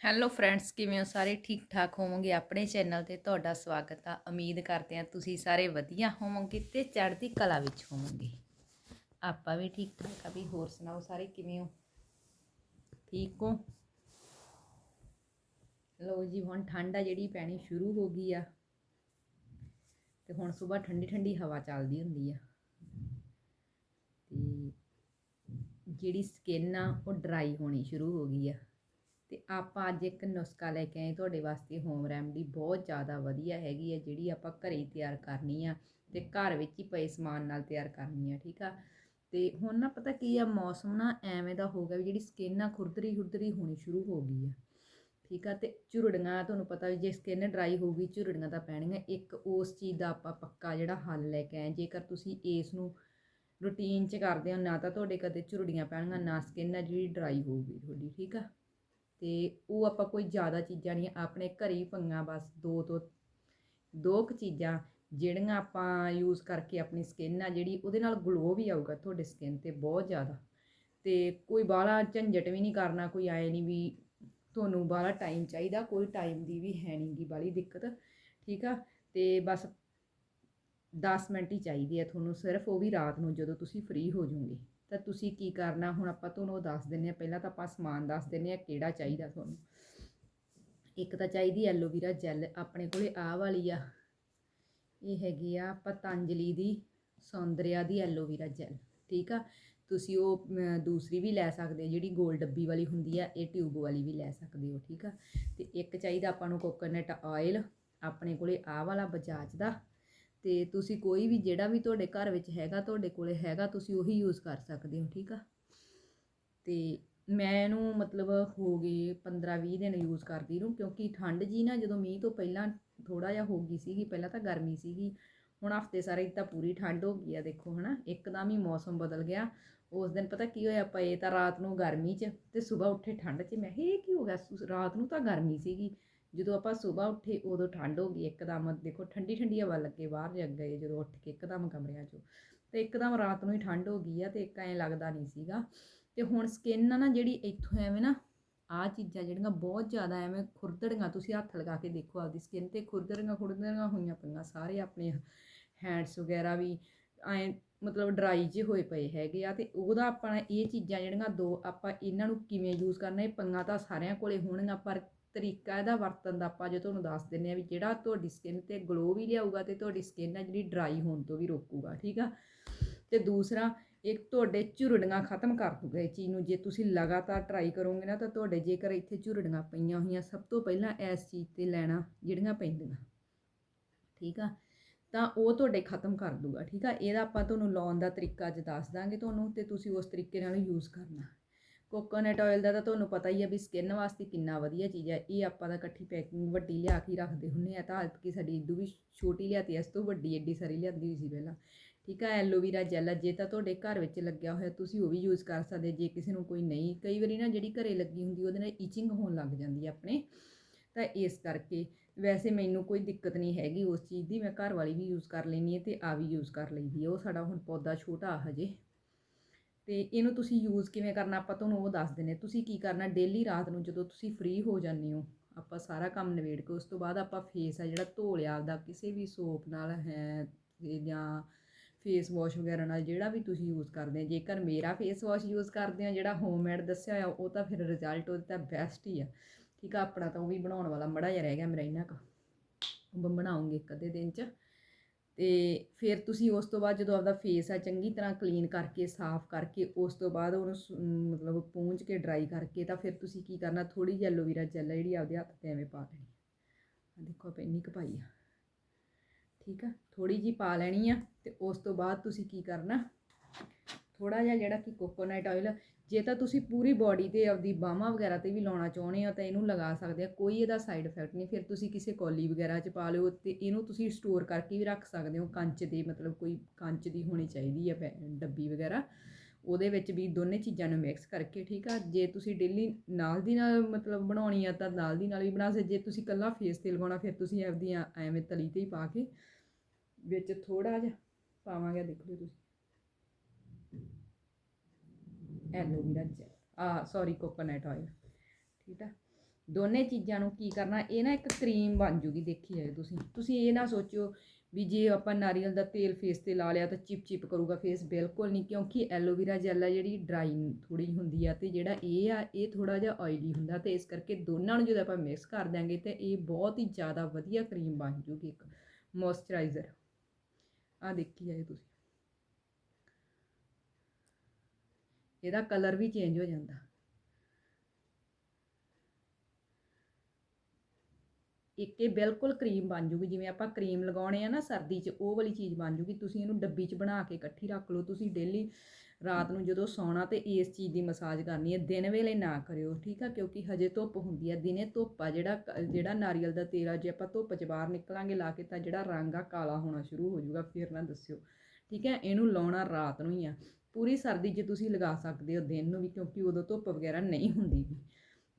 Hello friends ਕਿਵੇਂ ਹੋ? ਸਾਰੇ ਠੀਕ ਠਾਕ ਹੋਵੋਗੇ? ਆਪਣੇ ਚੈਨਲ ਤੇ ਤੁਹਾਡਾ ਸਵਾਗਤ ਆ। ਉਮੀਦ ਕਰਦੇ ਹਾਂ ਤੁਸੀਂ ਸਾਰੇ ਵਧੀਆ ਹੋਵੋਗੇ ਤੇ ਚੜ੍ਹਦੀ ਕਲਾ ਵਿੱਚ ਹੋਵੋਗੇ। ਆਪਾਂ ਵੀ ਠੀਕ ਠਾਕ ਆ ਵੀ ਹੋਰ ਸੁਣਾਓ ਸਾਰੇ, ਕਿਵੇਂ ਹੋ? ਠੀਕ ਹੋ? ਲੋ ਜੀ, ਹੁਣ ਠੰਡ ਆ ਜਿਹੜੀ ਪੈਣੀ ਸ਼ੁਰੂ ਹੋ ਗਈ ਆ। ਤੇ ਹੁਣ ਸਵੇਰ ਠੰਡੀ ਠੰਡੀ ਹਵਾ ਚੱਲਦੀ ਹੁੰਦੀ ਆ। ਤੇ ਜਿਹੜੀ ਸਕਿਨ ਆ ਉਹ ਡਰਾਈ ਹੋਣੀ ਸ਼ੁਰੂ ਹੋ ਗਈ ਆ। ਤੇ ਆਪਾਂ ਅੱਜ ਇੱਕ ਨੁਸਖਾ ਲੈ ਕੇ ਆਏ ਤੁਹਾਡੇ ਵਾਸਤੇ ਹੋਮ ਰੈਮਡੀ ਬਹੁਤ ਜ਼ਿਆਦਾ ਵਧੀਆ ਹੈਗੀ ਹੈ, ਜਿਹੜੀ ਆਪਾਂ ਘਰੇ ਹੀ ਤਿਆਰ ਕਰਨੀ ਆ ਤੇ ਘਰ ਵਿੱਚ ਹੀ ਪਏ ਸਮਾਨ ਨਾਲ ਤਿਆਰ ਕਰਨੀ ਆ, ਠੀਕ ਆ? ਤੇ ਹੁਣ ਨਾ ਪਤਾ ਕੀ ਆ, ਮੌਸਮ ਨਾ ਐਵੇਂ ਦਾ ਹੋ ਗਿਆ ਵੀ ਜਿਹੜੀ ਸਕਿਨ ਆ ਖੁਰਦਰੀ ਖੁਰਦਰੀ ਹੋਣੀ ਸ਼ੁਰੂ ਹੋ ਗਈ ਆ, ਠੀਕ ਆ? ਤੇ ਝੁਰੜੀਆਂ ਤੁਹਾਨੂੰ ਪਤਾ ਵੀ ਜੇ ਸਕਿਨ ਡਰਾਈ ਹੋ ਗਈ ਝੁਰੜੀਆਂ ਤਾਂ ਪੈਣਗੀਆਂ ਇੱਕ ਉਸ ਚੀਜ਼ ਦਾ ਆਪਾਂ ਪੱਕਾ ਜਿਹੜਾ ਹੱਲ ਲੈ ਕੇ ਆਏ ਜੇਕਰ ਤੁਸੀਂ ਇਸ ਨੂੰ ਰੂਟੀਨ 'ਚ ਕਰਦੇ ਹੋ, ਨਾ ਤਾਂ ਤੁਹਾਡੇ ਕਦੇ ਝੁਰੜੀਆਂ ਪੈਣਗੀਆਂ, ਨਾ ਸਕਿਨ ਆ ਜਿਹੜੀ ਡਰਾਈ ਹੋਊਗੀ ਤੁਹਾਡੀ, ਠੀਕ ਆ? ਤੇ ਉਹ ਆਪਾਂ ਕੋਈ ਜ਼ਿਆਦਾ ਚੀਜ਼ਾਂ ਨਹੀਂ, ਆਪਣੇ ਘਰੇ ਹੀ ਪੰਗਾ ਬਸ ਦੋ ਤੋਂ, ਦੋ ਕੁ ਚੀਜ਼ਾਂ ਜਿਹੜੀਆਂ ਆਪਾਂ ਯੂਜ਼ ਕਰਕੇ ਆਪਣੀ ਸਕਿਨ ਆ ਜਿਹੜੀ ਉਹਦੇ ਨਾਲ ਗਲੋ ਵੀ ਆਊਗਾ ਤੁਹਾਡੇ ਸਕਿਨ ਤੇ ਬਹੁਤ ਜ਼ਿਆਦਾ। ਤੇ ਕੋਈ ਬਾਹਲਾ ਝੰਜਟ ਵੀ ਨਹੀਂ ਕਰਨਾ, ਕੋਈ ਆਏ ਨਹੀਂ ਵੀ ਤੁਹਾਨੂੰ ਬਾਹਲਾ ਟਾਈਮ ਚਾਹੀਦਾ, ਕੋਈ ਟਾਈਮ ਦੀ ਵੀ ਹੈ ਨਹੀਂਗੀ ਬਾਹਲੀ ਦਿੱਕਤ, ਠੀਕ ਆ? ਤੇ ਬਸ 10 ਮਿੰਟ ਹੀ ਚਾਹੀਦੀ ਹੈ ਤੁਹਾਨੂੰ, ਸਿਰਫ ਉਹ ਵੀ ਰਾਤ ਨੂੰ ਜਦੋਂ ਤੁਸੀਂ ਫ੍ਰੀ ਹੋ ਜਾਓਗੇ। ਤਾਂ ਤੁਸੀਂ ਕੀ ਕਰਨਾ? ਹੁਣ ਆਪਾਂ ਤੁਹਾਨੂੰ ਉਹ ਦੱਸ ਦਿੰਨੇ ਆ ਪਹਿਲਾਂ ਤਾਂ ਆਪਾਂ ਸਮਾਨ ਦੱਸ ਦਿੰਨੇ ਆ ਕਿਹੜਾ ਚਾਹੀਦਾ ਤੁਹਾਨੂੰ। ਇੱਕ ਤਾਂ ਚਾਹੀਦੀ ਐਲੋਵੀਰਾ ਜੈਲ ਆਪਣੇ ਕੋਲੇ ਆਹ ਵਾਲੀ ਆ। ਇਹ ਹੈਗੀ ਆ ਪਤੰਜਲੀ ਦੀ ਸੌਂਦਰਿਆ ਦੀ ਐਲੋਵੀਰਾ ਜੈਲ। ਠੀਕ ਆ? ਤੁਸੀਂ ਉਹ ਦੂਸਰੀ ਵੀ ਲੈ ਸਕਦੇ ਹੋ। ਜਿਹੜੀ ਗੋਲ ਡੱਬੀ ਵਾਲੀ ਹੁੰਦੀ ਆ, ਇਹ ਟਿਊਬ ਵਾਲੀ ਵੀ ਲੈ ਸਕਦੇ ਹੋ। ਠੀਕ ਆ? ਤੇ ਇੱਕ ਚਾਹੀਦਾ ਆਪਾਂ ਨੂੰ ਕੋਕੋਨਟ ਆਇਲ, ਆਪਣੇ ਕੋਲੇ ਆਹ ਵਾਲਾ ਬਜਾਜ ਦਾ। ਤੇ ਤੁਸੀਂ ਕੋਈ ਵੀ ਜਿਹੜਾ ਵੀ ਤੁਹਾਡੇ ਘਰ ਵਿੱਚ ਹੈਗਾ, ਤੁਹਾਡੇ ਕੋਲੇ ਹੈਗਾ, ਤੁਸੀਂ ਉਹੀ ਯੂਜ਼ ਕਰ ਸਕਦੇ ਹੋ, ਠੀਕ ਆ? ਤੇ ਮੈਂ ਇਹਨੂੰ ਮਤਲਬ ਹੋ ਗਏ 15-20 ਦਿਨ ਯੂਜ਼ ਕਰਦੀ ਨੂੰ ਕਿਉਂਕਿ ਠੰਡ ਜੀ ਨਾ ਜਦੋਂ ਮੀਂਹ ਤੋਂ ਪਹਿਲਾਂ ਥੋੜਾ ਜਿਹਾ ਹੋ ਗਈ ਸੀਗੀ, ਪਹਿਲਾਂ ਤਾਂ ਗਰਮੀ ਸੀਗੀ, ਹੁਣ ਹਫ਼ਤੇ ਸਾਰੇ ਤਾਂ ਪੂਰੀ ਠੰਡ ਹੋ ਗਈ ਆ, ਦੇਖੋ ਹਨਾ, ਇੱਕਦਮ ਹੀ ਮੌਸਮ ਬਦਲ ਗਿਆ। ਉਸ ਦਿਨ ਪਤਾ ਕੀ ਹੋਇਆ ਪਏ ਤਾਂ ਰਾਤ ਨੂੰ ਗਰਮੀ 'ਚ ਤੇ ਸਵੇਰ ਉੱਠੇ ਠੰਡ 'ਚ, ਮੈਂ ਇਹ ਕੀ ਹੋ ਗਿਆ? ਰਾਤ ਨੂੰ ਤਾਂ ਗਰਮੀ ਸੀਗੀ। ਜਦੋਂ ਆਪਾਂ ਸਵੇਰ ਉੱਠੇ ਉਦੋਂ ਠੰਡ ਹੋ ਗਈ, ਇੱਕਦਮ ਦੇਖੋ ਠੰਡੀ ਠੰਡੀ ਹਵਾ ਲੱਗੇ, ਬਾਹਰ ਜਗ ਗਏ ਜਦੋਂ ਉੱਠ ਕੇ ਇੱਕਦਮ ਕਮਰਿਆਂ 'ਚੋਂ। ਤੇ ਇੱਕਦਮ ਰਾਤ ਨੂੰ ਹੀ ਠੰਡ ਹੋ ਗਈ ਆ ਤੇ ਇੱਕ ਐਂ ਲੱਗਦਾ ਨਹੀਂ ਸੀਗਾ। ਤੇ ਹੁਣ ਸਕਿਨ ਆ ਨਾ ਜਿਹੜੀ ਇੱਥੋਂ ਐਵੇਂ ਨਾ, ਆਹ ਚੀਜ਼ਾਂ ਜਿਹੜੀਆਂ ਬਹੁਤ ਜ਼ਿਆਦਾ ਐਵੇਂ ਖੁਰਦੜੀਆਂ, ਤੁਸੀਂ ਹੱਥ ਲਗਾ ਕੇ ਦੇਖੋ ਆਪਦੀ ਸਕਿਨ ਤੇ ਖੁਰਦੜੀਆਂ ਖੁਰਦੜੀਆਂ ਹੋਈਆਂ ਪਈਆਂ, ਸਾਰੇ ਆਪਣੇ ਹੈਂਡਸ ਵਗੈਰਾ ਵੀ ਐਂ ਮਤਲਬ ਡਰਾਈ ਜਿਹੇ ਹੋਏ ਪਏ ਹੈਗੇ ਆ ਤੇ ਉਹਦਾ ਆਪਾਂ ਇਹ ਚੀਜ਼ਾਂ ਜਿਹੜੀਆਂ ਦੋ ਆਪਾਂ ਇਹਨਾਂ ਨੂੰ ਕਿਵੇਂ ਯੂਜ਼ ਕਰਨਾ, ਇਹ ਪੰਗਾ ਤਾਂ ਸਾਰਿਆਂ ਕੋਲੇ ਹੋਣਗੀਆਂ, ਪਰ ਤਰੀਕਾ ਇਹਦਾ ਵਰਤਣ ਦਾ ਆਪਾਂ ਜੇ ਤੁਹਾਨੂੰ ਦੱਸ ਦਿੰਨੇ ਆ ਵੀ ਜਿਹੜਾ ਤੁਹਾਡੀ ਸਕਿਨ ਤੇ ਗਲੋ ਵੀ ਲਿਆਊਗਾ ਤੇ ਤੁਹਾਡੀ ਸਕਿਨ ਆ ਜਿਹੜੀ ਡਰਾਈ ਹੋਣ ਤੋਂ ਵੀ ਰੋਕੂਗਾ, ਠੀਕ ਆ? ਤੇ ਦੂਸਰਾ, ਇੱਕ ਤੁਹਾਡੇ ਝੁਰੜੀਆਂ ਖਤਮ ਕਰ ਦੂਗਾ ਇਹ ਚੀਜ਼ ਨੂੰ, ਜੇ ਤੁਸੀਂ ਲਗਾਤਾਰ ਟਰਾਈ ਕਰੋਗੇ ਨਾ ਤਾਂ ਤੁਹਾਡੇ ਜੇਕਰ ਇੱਥੇ ਝੁਰੜੀਆਂ ਪਈਆਂ ਹੋਈਆਂ, ਸਭ ਤੋਂ ਪਹਿਲਾਂ ਇਸ ਚੀਜ਼ ਤੇ ਲੈਣਾ ਜਿਹੜੀਆਂ ਪੈਂਦੀਆਂ, ਠੀਕ ਆ? ਤਾਂ ਉਹ ਤੁਹਾਡੇ ਖਤਮ ਕਰ ਦੂਗਾ, ਠੀਕ ਆ? ਇਹਦਾ ਆਪਾਂ ਤੁਹਾਨੂੰ ਲਾਉਣ ਦਾ ਤਰੀਕਾ ਅੱਜ ਦੱਸ ਦਾਂਗੇ ਤੁਹਾਨੂੰ ਤੇ ਤੁਸੀਂ ਉਸ ਤਰੀਕੇ ਨਾਲ ਯੂਜ਼ ਕਰਨਾ। ਕੋਕੋਨਟ ਆਇਲ ਦਾ ਤਾਂ ਤੁਹਾਨੂੰ ਪਤਾ ਹੀ ਆ ਵੀ ਸਕਿਨ ਵਾਸਤੇ ਕਿੰਨਾ ਵਧੀਆ ਚੀਜ਼ ਹੈ ਇਹ ਆਪਾਂ ਤਾਂ ਇਕੱਠੀ ਪੈਕਿੰਗ ਵੱਡੀ ਲਿਆ ਕੇ ਰੱਖਦੇ ਹੁੰਨੇ ਆ। ਤਾਂ ਕਿ ਸਾਡੀ ਇਦੂ ਵੀ ਛੋਟੀ ਲਿਆਤੀ ਇਸ ਤੋਂ ਵੱਡੀ ਐਡੀ ਸਾਰੀ ਲਿਆਂਦੀ ਹੋਈ ਸੀ ਪਹਿਲਾਂ। ਠੀਕ ਆ, ਐਲੋਵੀਰਾ ਜੈਲ ਜੇ ਤਾਂ ਤੁਹਾਡੇ ਘਰ ਵਿੱਚ ਲੱਗਿਆ ਹੋਇਆ, ਤੁਸੀਂ ਉਹ ਵੀ ਯੂਜ਼ ਕਰ ਸਕਦੇ ਜੇ ਕਿਸੇ ਨੂੰ ਕੋਈ ਨਹੀਂ, ਕਈ ਵਾਰੀ ਨਾ ਜਿਹੜੀ ਘਰੇ ਲੱਗੀ ਹੁੰਦੀ, ਉਹਦੇ ਨਾਲ ਇਚਿੰਗ ਹੋਣ ਲੱਗ ਜਾਂਦੀ ਹੈ ਆਪਣੇ। ਤਾਂ ਇਸ ਕਰਕੇ ਵੈਸੇ ਮੈਨੂੰ ਕੋਈ ਦਿੱਕਤ ਨਹੀਂ ਹੈਗੀ ਉਸ ਚੀਜ਼ ਦੀ। ਮੈਂ ਘਰ ਵਾਲੀ ਵੀ ਯੂਜ਼ ਕਰ ਲੈਣੀ ਹੈ ਤੇ ਆ ਵੀ ਯੂਜ਼ ਕਰ ਲਈਦੀ ਹੈ ਉਹ ਸਾਡਾ ਹੁਣ ਪੌਦਾ ਛੋਟਾ ਹਜੇ। ਤੇ ਇਹਨੂੰ ਤੁਸੀਂ ਯੂਜ਼ ਕਿਵੇਂ ਕਰਨਾ ਆਪਾਂ ਤੁਹਾਨੂੰ ਉਹ ਦੱਸ ਦਿੰਨੇ ਤੁਸੀਂ ਕੀ ਕਰਨਾ ਡੇਲੀ ਰਾਤ ਨੂੰ ਜਦੋਂ ਤੁਸੀਂ ਫ੍ਰੀ ਹੋ ਜਾਂਦੇ ਹੋ, ਆਪਾਂ ਸਾਰਾ ਕੰਮ ਨਿਬੇੜ ਕੇ ਉਸ ਤੋਂ ਬਾਅਦ ਆਪਾਂ ਫੇਸ ਆ ਜਿਹੜਾ ਧੋ ਲਿਆ ਆਪਦਾ, ਕਿਸੇ ਵੀ ਸੋਪ ਨਾਲ ਹੈ ਜਾਂ ਫੇਸ ਵਾਸ਼ ਵਗੈਰਾ ਨਾਲ ਜਿਹੜਾ ਵੀ ਤੁਸੀਂ ਯੂਜ਼ ਕਰਦੇ ਆ ਜੇਕਰ ਮੇਰਾ ਫੇਸ ਵਾਸ਼ ਯੂਜ਼ ਕਰਦੇ ਆ ਜਿਹੜਾ ਹੋਮਮੇਡ ਦੱਸਿਆ ਹੋਇਆ, ਉਹ ਤਾਂ ਫਿਰ ਰਿਜ਼ਲਟ ਉਹਦਾ ਤਾਂ ਬੈਸਟ ਹੀ ਆ। ਠੀਕ ਆ, ਆਪਣਾ ਤਾਂ ਉਹ ਵੀ ਬਣਾਉਣ ਵਾਲਾ ਮੜਾ ਜਿਹਾ ਰਹਿ ਗਿਆ ਮੇਰਾ ਇਹਨਾਂ ਕਾ। ਬਣਾਉਂਗੇ ਇੱਕ ਅੱਧੇ ਦਿਨ ਚ। ਤੇ ਫਿਰ ਤੁਸੀਂ ਉਸ ਤੋਂ ਬਾਅਦ ਜਦੋਂ ਆਪਦਾ ਫੇਸ ਆ, ਚੰਗੀ ਤਰ੍ਹਾਂ ਕਲੀਨ ਕਰਕੇ, ਸਾਫ਼ ਕਰਕੇ, ਉਸ ਤੋਂ ਬਾਅਦ ਉਹਨੂੰ ਸ- ਮਤਲਬ ਪੂੰਝ ਕੇ ਡਰਾਈ ਕਰਕੇ ਤਾਂ ਫਿਰ ਤੁਸੀਂ ਕੀ ਕਰਨਾ ਥੋੜੀ ਜਿਹੀ ਐਲੋਵੀਰਾ ਜੈਲ ਜਿਹੜੀ ਆਪਦੇ ਹੱਥ ਤੇ ਐਵੇਂ ਪਾ ਲੈਣੀ ਆ। ਦੇਖੋ ਆਪਾਂ ਇੰਨੀ ਕੁ ਪਾਈ ਆ। ਠੀਕ ਆ? ਥੋੜੀ ਜੀ ਪਾ ਲੈਣੀ ਆ ਤੇ ਉਸ ਤੋਂ ਬਾਅਦ ਤੁਸੀਂ ਕੀ ਕਰਨਾ ਥੋੜਾ ਜਿਹਾ ਜਿਹੜਾ ਕਿ ਕੋਕੋਨਟ ਆਇਲ ਜੇ ਤਾਂ ਤੁਸੀਂ ਪੂਰੀ ਬਾਡੀ ਤੇ ਆਪਦੀ ਬਾਹਾਂ ਵਗੈਰਾ ਤੇ ਵੀ ਲਾਉਣਾ ਚਾਹੁੰਦੇ ਹੋ ਤਾਂ ਇਹਨੂੰ ਲਗਾ ਸਕਦੇ ਆ, ਕੋਈ ਇਹਦਾ ਸਾਈਡ ਇਫੈਕਟ ਨਹੀਂ। ਫਿਰ ਤੁਸੀਂ ਕਿਸੇ ਕੌਲੀ ਵਗੈਰਾ 'ਚ ਪਾ ਲਿਓ ਤੇ ਇਹਨੂੰ ਤੁਸੀਂ ਸਟੋਰ ਕਰਕੇ ਵੀ ਰੱਖ ਸਕਦੇ ਹੋ, ਕੰਚ ਦੇ ਮਤਲਬ ਕੋਈ ਕੰਚ ਦੀ ਹੋਣੀ ਚਾਹੀਦੀ ਹੈ ਪੈ- ਡੱਬੀ ਵਗੈਰਾ। ਉਹਦੇ ਵਿੱਚ ਵੀ ਦੋਨੇ ਚੀਜ਼ਾਂ ਨੂੰ ਮਿਕਸ ਕਰਕੇ, ਠੀਕ ਆ? ਜੇ ਤੁਸੀਂ ਡੇਲੀ ਨਾਲ ਦੀ ਨਾਲ ਮਤਲਬ ਬਣਾਉਣੀ ਆ ਤਾਂ ਨਾਲ ਦੀ ਨਾਲ ਵੀ ਬਣਾ ਸਕਦੇ। ਜੇ ਤੁਸੀਂ ਕੱਲਾ ਫੇਸ ਤੇ ਲਗਾਉਣਾ, ਫਿਰ ਤੁਸੀਂ ਆਪਦੀਆਂ ਐਵੇਂ ਤਲੀ ਤੇ ਹੀ ਪਾ ਕੇ ਵਿੱਚ ਥੋੜਾ ਜਿਹਾ ਪਾਵਾਂਗੇ ਦੇਖ ਲਿਓ ਤੁਸੀਂ। ਐਲੋਵੀਰਾ ਜੈਲ ਆ ਸੌਰੀ ਕੋਕੋਨਟ ਆਇਲ ਠੀਕ ਆ? ਦੋਨੇ ਚੀਜ਼ਾਂ ਨੂੰ ਕੀ ਕਰਨਾ, ਇਹ ਨਾ ਇੱਕ ਕਰੀਮ ਬਣ ਜੂਗੀ, ਦੇਖੀ ਜਾਏ ਤੁਸੀਂ। ਤੁਸੀਂ ਇਹ ਨਾ ਸੋਚਿਓ ਵੀ ਜੇ ਆਪਾਂ ਨਾਰੀਅਲ ਦਾ ਤੇਲ ਫੇਸ ਤੇ ਲਾ ਲਿਆ ਤਾਂ ਚਿਪ ਚਿਪ ਕਰੂਗਾ ਫੇਸ ਬਿਲਕੁਲ ਨਹੀਂ, ਕਿਉਂਕਿ ਐਲੋਵੇਰਾ ਜੈਲ ਆ ਜਿਹੜੀ ਡਰਾਈ ਥੋੜੀ ਹੁੰਦੀ ਆ, ਤੇ ਜਿਹੜਾ ਇਹ ਆ, ਇਹ ਥੋੜਾ ਜਿਹਾ ਆਇਲੀ ਹੁੰਦਾ, ਤੇ ਇਸ ਕਰਕੇ ਦੋਨਾਂ ਨੂੰ ਜਦੋਂ ਆਪਾਂ ਮਿਕਸ ਕਰ ਦਿਆਂਗੇ, ਤੇ ਇਹ ਬਹੁਤ ਹੀ ਜ਼ਿਆਦਾ ਵਧੀਆ ਕਰੀਮ ਬਣ ਜੂਗੀ ਇੱਕ ਮੋਇਸਚਰਾਈਜ਼ਰ ਆ ਦੇਖੀ ਜਾਏ ਤੁਸੀਂ। ਇਹਦਾ ਕਲਰ ਵੀ ਚੇਂਜ ਹੋ ਜਾਂਦਾ। ਇੱਕ ਇਹ ਬਿਲਕੁਲ ਕਰੀਮ ਬਣ ਜੂਗੀ, ਜਿਵੇਂ ਆਪਾਂ ਕਰੀਮ ਲਗਾਉਣੇ ਆ ਨਾ ਸਰਦੀ 'ਚ, ਉਹ ਵਾਲੀ ਚੀਜ਼ ਬਣ ਜੂਗੀ। ਤੁਸੀਂ ਇਹਨੂੰ ਡੱਬੀ 'ਚ ਬਣਾ ਕੇ ਇਕੱਠੀ ਰੱਖ ਲਓ। ਤੁਸੀਂ ਡੇਲੀ ਰਾਤ ਨੂੰ ਜਦੋਂ ਸੌਣਾ ਤੇ ਇਸ ਚੀਜ਼ ਦੀ ਮਸਾਜ ਕਰਨੀ ਹੈ ਦਿਨ ਵੇਲੇ ਨਾ ਕਰਿਓ, ਠੀਕ ਆ? ਕਿਉਂਕਿ ਹਜੇ ਧੁੱਪ ਹੁੰਦੀ ਹੈ ਦਿਨੇ ਧੁੱਪ ਆ, ਜਿਹੜਾ ਜਿਹੜਾ ਨਾਰੀਅਲ ਦਾ ਤੇਲ ਆ ਜੇ ਆਪਾਂ ਧੁੱਪ 'ਚ ਬਾਹਰ ਨਿਕਲਾਂਗੇ ਲਾ ਕੇ ਤਾਂ ਜਿਹੜਾ ਰੰਗ ਆ, ਕਾਲਾ ਹੋਣਾ ਸ਼ੁਰੂ ਹੋ ਜਾਊਗਾ ਫਿਰ ਨਾ ਦੱਸਿਓ, ਠੀਕ ਹੈ ਇਹਨੂੰ ਲਾਉਣਾ ਰਾਤ ਨੂੰ ਹੀ ਆ। ਪੂਰੀ ਸਰਦੀ 'ਚ ਤੁਸੀਂ ਲਗਾ ਸਕਦੇ ਹੋ ਦਿਨ ਨੂੰ ਵੀ, ਕਿਉਂਕਿ ਉਦੋਂ ਧੁੱਪ ਵਗੈਰਾ ਨਹੀਂ ਹੁੰਦੀ ਵੀ।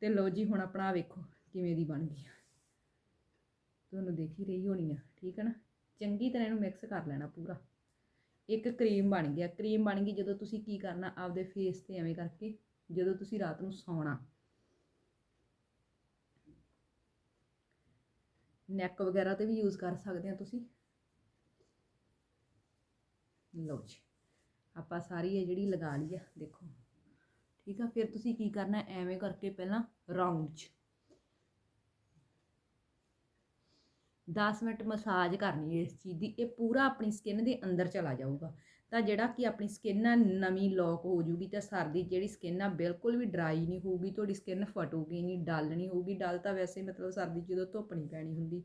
ਤੇ ਲਓ ਜੀ, ਹੁਣ ਆਪਣਾ ਵੇਖੋ, ਕਿਵੇਂ ਦੀ ਬਣ ਗਈ ਤੁਹਾਨੂੰ ਦੇਖ ਹੀ ਰਹੀ ਹੋਣੀ ਆ, ਠੀਕ ਹੈ ਨਾ? ਚੰਗੀ ਤਰ੍ਹਾਂ ਇਹਨੂੰ ਮਿਕਸ ਕਰ ਲੈਣਾ ਪੂਰਾ। ਇੱਕ ਕਰੀਮ ਬਣ ਗਿਆ। ਕਰੀਮ ਬਣ ਗਈ ਜਦੋਂ ਤੁਸੀਂ ਕੀ ਕਰਨਾ, ਆਪਦੇ ਫੇਸ ਤੇ ਐਵੇਂ ਕਰਕੇ, ਜਦੋਂ ਤੁਸੀਂ ਰਾਤ ਨੂੰ ਸੌਣਾ। ਨੈਕ ਵਗੈਰਾ ਤੇ ਵੀ ਯੂਜ਼ ਕਰ ਸਕਦੇ ਆ ਤੁਸੀਂ। ਲਓ ਜੀ। ਆਪਾਂ ਸਾਰੀ ਇਹ ਜਿਹੜੀ ਲਗਾ ਲਈ ਆ, ਦੇਖੋ। ਠੀਕ ਆ, ਫਿਰ ਤੁਸੀਂ ਕੀ ਕਰਨਾ, ਐਵੇਂ ਕਰਕੇ ਪਹਿਲਾਂ ਰਾਉਂਡ 'ਚ। 10 ਮਿੰਟ ਮਸਾਜ ਕਰਨੀ ਹੈ ਇਸ ਚੀਜ਼ ਦੀ, ਇਹ ਪੂਰਾ ਆਪਣੀ ਸਕਿਨ ਦੇ ਅੰਦਰ ਚਲਾ ਜਾਊਗਾ। ਤਾਂ ਜਿਹੜਾ ਕਿ ਆਪਣੀ ਸਕਿਨ ਆ ਨਵੀਂ ਲੋਕ ਹੋ ਜੂਗੀ ਤਾਂ ਸਰਦੀ ਜਿਹੜੀ ਸਕਿਨ ਆ ਬਿਲਕੁਲ ਵੀ ਡਰਾਈ ਨਹੀਂ ਹੋਊਗੀ, ਤੁਹਾਡੀ ਸਕਿਨ ਫਟੂਗੀ ਨਹੀਂ, ਡਲ ਨਹੀਂ ਹੋਊਗੀ। ਡਲ ਤਾਂ ਵੈਸੇ ਮਤਲਬ ਸਰਦੀ ਜਦੋਂ ਧੁੱਪ ਨਹੀਂ ਪੈਣੀ ਹੁੰਦੀ।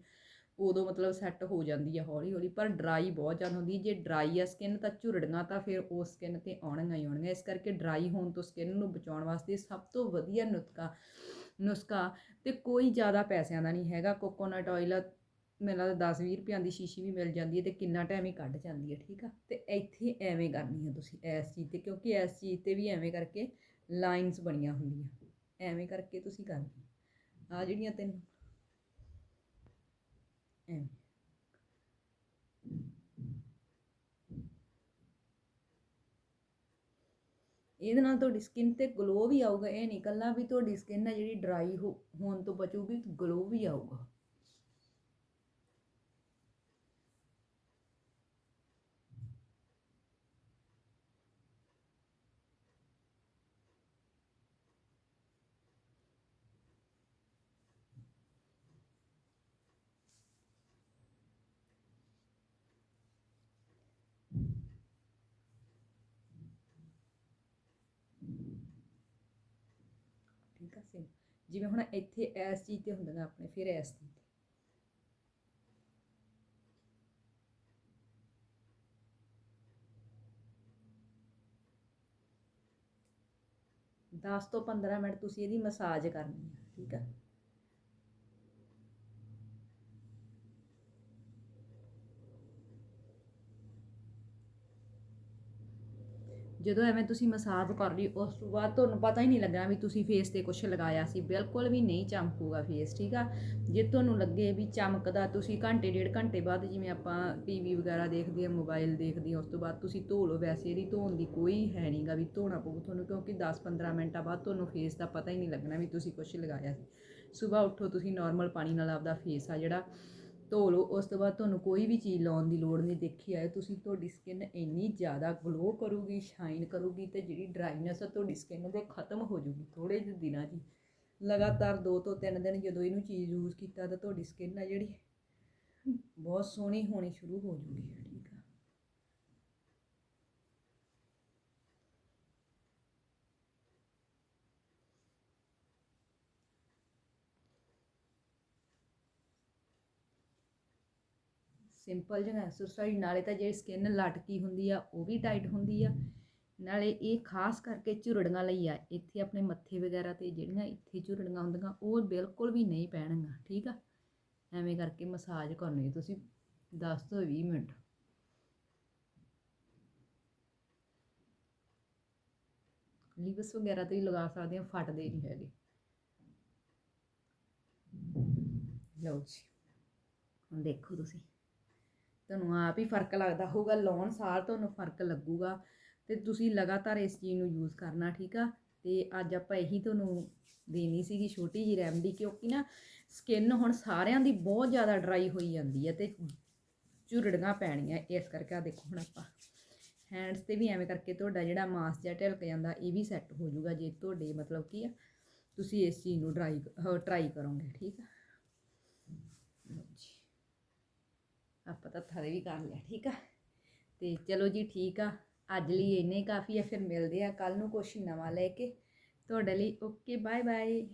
ਉਦੋਂ ਮਤਲਬ ਸੈੱਟ ਹੋ ਜਾਂਦੀ ਆ ਹੌਲੀ ਹੌਲੀ, ਪਰ ਡਰਾਈ ਬਹੁਤ ਜ਼ਿਆਦਾ ਹੁੰਦੀ। ਜੇ ਡਰਾਈ ਆ ਸਕਿਨ ਤਾਂ ਝੁਰੜੀਆਂ ਤਾਂ ਫਿਰ ਉਸ ਸਕਿਨ ਤੇ ਆਉਣਗੀਆਂ ਹੀ ਆਉਣਗੀਆਂ ਇਸ ਕਰਕੇ ਡਰਾਈ ਹੋਣ ਤੋਂ ਸਕਿਨ ਨੂੰ ਬਚਾਉਣ ਵਾਸਤੇ ਸਭ ਤੋਂ ਵਧੀਆ ਨੁਸਖਾ ਨੁਸਖਾ ਤੇ ਕੋਈ ਜ਼ਿਆਦਾ ਪੈਸਿਆਂ ਦਾ ਨਹੀਂ ਹੈਗਾ। ਕੋਕੋਨਟ ਆਇਲ ਮੈਨੂੰ ਲੱਗਦਾ 10 20 ਰੁਪਈਆਂ ਦੀ ਸ਼ੀਸ਼ੀ ਵੀ ਮਿਲ ਜਾਂਦੀ ਹੈ ਤੇ ਕਿੰਨਾ ਟਾਈਮ ਹੀ ਕੱਢ ਜਾਂਦੀ ਹੈ, ਠੀਕ ਆ? ਤੇ ਇੱਥੇ ਐਵੇਂ ਕਰਨੀ ਹੈ ਤੁਸੀਂ ਇਸ ਚੀਜ਼ ਤੇ, ਕਿਉਂਕਿ ਇਸ ਚੀਜ਼ ਤੇ ਵੀ ਐਵੇਂ ਕਰਕੇ ਲਾਈਨਸ ਬਣੀਆਂ ਹੁੰਦੀਆਂ। ਐਵੇਂ ਕਰਕੇ ਤੁਸੀਂ ਕਰਨੀ ਆ। ਜਿਹੜੀਆਂ ਤਿੰਨ ਐਵੇਂ ਇਹਦੇ ਨਾਲ ਤੁਹਾਡੀ ਸਕਿਨ ਤੇ ਗਲੋ ਵੀ ਆਊਗਾ, ਇਹ ਨਹੀਂ ਕੱਲਾ ਵੀ ਤੁਹਾਡੀ ਸਕਿਨ ਹੈ ਜਿਹੜੀ ਡਰਾਈ ਹੋਣ ਤੋਂ ਬਚੂਗੀ ਗਲੋ ਵੀ ਆਊਗਾ। ਠੀਕ ਆ ਸੇ ਜਿਵੇਂ ਹੁਣ ਇੱਥੇ ਇਸ ਚੀਜ਼ ਤੇ ਹੁੰਦੀਆਂ ਆਪਣੇ, ਫਿਰ ਇਸ ਚੀਜ਼ ਤੇ। ਦਸ ਤੋਂ 15 ਮਿੰਟ ਤੁਸੀਂ ਇਹਦੀ ਮਸਾਜ ਕਰਨੀ ਹੈ ਠੀਕ ਆ? ਜਦੋਂ ਐਵੇਂ ਤੁਸੀਂ ਮਸਾਜ ਕਰ ਲਈ, ਉਸ ਤੋਂ ਬਾਅਦ ਤੁਹਾਨੂੰ ਪਤਾ ਹੀ ਨਹੀਂ ਲੱਗਣਾ ਵੀ ਤੁਸੀਂ ਫੇਸ ਤੇ ਕੁਝ ਲਗਾਇਆ ਸੀ। ਬਿਲਕੁਲ ਵੀ ਨਹੀਂ ਚਮਕੂਗਾ ਫੇਸ ਠੀਕ ਆ? ਜੇ ਤੁਹਾਨੂੰ ਲੱਗੇ ਵੀ ਚਮਕਦਾ, ਤੁਸੀਂ ਘੰਟੇ, ਡੇਢ ਘੰਟੇ ਬਾਅਦ ਜਿਵੇਂ ਆਪਾਂ ਟੀਵੀ ਵਗੈਰਾ ਦੇਖਦੇ ਆ ਮੋਬਾਈਲ ਦੇਖਦੇ ਆ, ਉਸ ਤੋਂ ਬਾਅਦ ਤੁਸੀਂ ਧੋ ਲਓ। ਵੈਸੇ ਇਹਦੀ ਧੋਣ ਦੀ ਕੋਈ ਹੈ ਨਹੀਂਗਾ ਵੀ ਧੋਣਾ ਪਊ ਤੁਹਾਨੂੰ, ਕਿਉਂਕਿ 10-15 ਮਿੰਟਾਂ ਬਾਅਦ ਤੁਹਾਨੂੰ ਫੇਸ ਦਾ ਪਤਾ ਹੀ ਨਹੀਂ ਲੱਗਣਾ ਵੀ ਤੁਸੀਂ ਕੁਝ ਲਗਾਇਆ ਸੀ। ਸਵੇਰ ਉੱਠੋ, ਤੁਸੀਂ ਨਾਰਮਲ ਪਾਣੀ ਨਾਲ ਆਪਦਾ ਫੇਸ ਆ ਜਿਹੜਾ ਧੋ ਲਓ, ਉਸ ਤੋਂ ਬਾਅਦ ਤੁਹਾਨੂੰ ਕੋਈ ਵੀ ਚੀਜ਼ ਲਾਉਣ ਦੀ ਲੋੜ ਨਹੀਂ, ਦੇਖੀ ਆਏ ਤੁਸੀਂ ਤੁਹਾਡੀ ਸਕਿਨ ਇੰਨੀ ਜ਼ਿਆਦਾ ਗਲੋ ਕਰੂਗੀ ਸ਼ਾਈਨ ਕਰੂਗੀ ਤੇ ਜਿਹੜੀ ਡਰਾਈਨੈਸ ਆ ਤੁਹਾਡੀ ਸਕਿਨ ਦੇ ਖਤਮ ਹੋ ਜੂਗੀ ਥੋੜੇ ਜਿਹੇ ਦਿਨਾਂ 'ਚ ਹੀ। ਲਗਾਤਾਰ 2 ਤੋਂ 3 ਦਿਨ ਜਦੋਂ ਇਹਨੂੰ ਚੀਜ਼ ਯੂਜ਼ ਕੀਤਾ ਤਾਂ ਤੁਹਾਡੀ ਸਕਿਨ ਆ ਜਿਹੜੀ ਬਹੁਤ ਸੋਹਣੀ ਹੋਣੀ ਸ਼ੁਰੂ ਹੋ ਜੂਗੀ ਠੀਕ ਆ ਸਿੰਪਲ ਜਿਹਾ ਐਕਸਰਸਾਈਜ਼ ਨਾਲੇ ਤਾਂ ਜਿਹੜੀ ਸਕਿਨ ਲਟਕੀ ਹੁੰਦੀ ਆ, ਉਹ ਵੀ ਟਾਈਟ ਹੁੰਦੀ ਆ। ਨਾਲੇ ਇਹ ਖਾਸ ਕਰਕੇ ਝੁਰੜੀਆਂ ਲਈ ਆ, ਇੱਥੇ ਆਪਣੇ ਮੱਥੇ ਵਗੈਰਾ ਤੇ ਜਿਹੜੀਆਂ ਇੱਥੇ ਝੁਰੜੀਆਂ ਹੁੰਦੀਆਂ, ਉਹ ਬਿਲਕੁਲ ਵੀ ਨਹੀਂ ਪੈਣਗੀਆਂ ਠੀਕ ਆ? ਐਵੇਂ ਕਰਕੇ ਮਸਾਜ ਕਰਨੀ ਤੁਸੀਂ 10 ਤੋਂ 20 ਮਿੰਟ। ਲਿਵਸ ਵਗੈਰਾ ਤੇ ਵੀ ਲਗਾ ਸਕਦੇ ਆ ਫਟਦੇ ਨਹੀਂ ਹੈਗੇ। ਲਓ ਜੀ, ਹੁਣ ਦੇਖੋ ਤੁਸੀਂ। ਤੁਹਾਨੂੰ ਆਪ ਹੀ ਫ਼ਰਕ ਲੱਗਦਾ ਹੋਊਗਾ, ਲਾਉਣ ਸਾਰ ਤੁਹਾਨੂੰ ਫ਼ਰਕ ਲੱਗੂਗਾ ਤੇ ਤੁਸੀਂ ਲਗਾਤਾਰ ਇਸ ਚੀਜ਼ ਨੂੰ ਯੂਜ਼ ਕਰਨਾ, ਠੀਕ ਆ? ਤੇ ਅੱਜ ਆਪਾਂ ਇਹੀ ਤੁਹਾਨੂੰ ਦੇਣੀ ਸੀਗੀ ਛੋਟੀ ਜਿਹੀ ਰੈਮਡੀ ਕਿਉਂਕਿ ਨਾ ਸਕਿਨ ਹੁਣ ਸਾਰਿਆਂ ਦੀ ਬਹੁਤ ਜ਼ਿਆਦਾ ਡਰਾਈ ਹੋਈ ਜਾਂਦੀ ਹੈ ਤੇ ਝੁਰੜੀਆਂ ਪੈਣੀਆਂ, ਇਸ ਕਰਕੇ ਆ ਦੇਖੋ ਹੁਣ ਆਪਾਂ ਹੈਂਡਸ ਤੇ ਵੀ ਐਵੇਂ ਕਰਕੇ ਤੁਹਾਡਾ ਜਿਹੜਾ ਮਾਸ ਜਿਹਾ ਢਿਲਕ ਜਾਂਦਾ, ਇਹ ਵੀ ਸੈੱਟ ਹੋ ਜਾਊਗਾ ਜੇ ਤੁਹਾਡੇ ਮਤਲਬ ਕੀ ਆ, ਤੁਸੀਂ ਇਸ ਚੀਜ਼ ਨੂੰ ਡਰਾਈ ਟਰਾਈ ਕਰੋਗੇ, ਠੀਕ ਆ? ਜੀ। ਆਪਾਂ ਤਾਂ ਥਾਲੇ ਵੀ ਕਰ ਲਿਆ, ਠੀਕ ਆ? ਤੇ ਚਲੋ ਜੀ ਠੀਕ ਆ, ਅੱਜ ਲਈ ਇੰਨੇ ਕਾਫੀ ਆ, ਫਿਰ ਮਿਲਦੇ ਆ ਕੱਲ ਨੂੰ ਕੁਛ ਨਵਾਂ ਲੈ ਕੇ। ਤੁਹਾਡੇ ਲਈ ਓਕੇ ਬਾਏ ਬਾਏ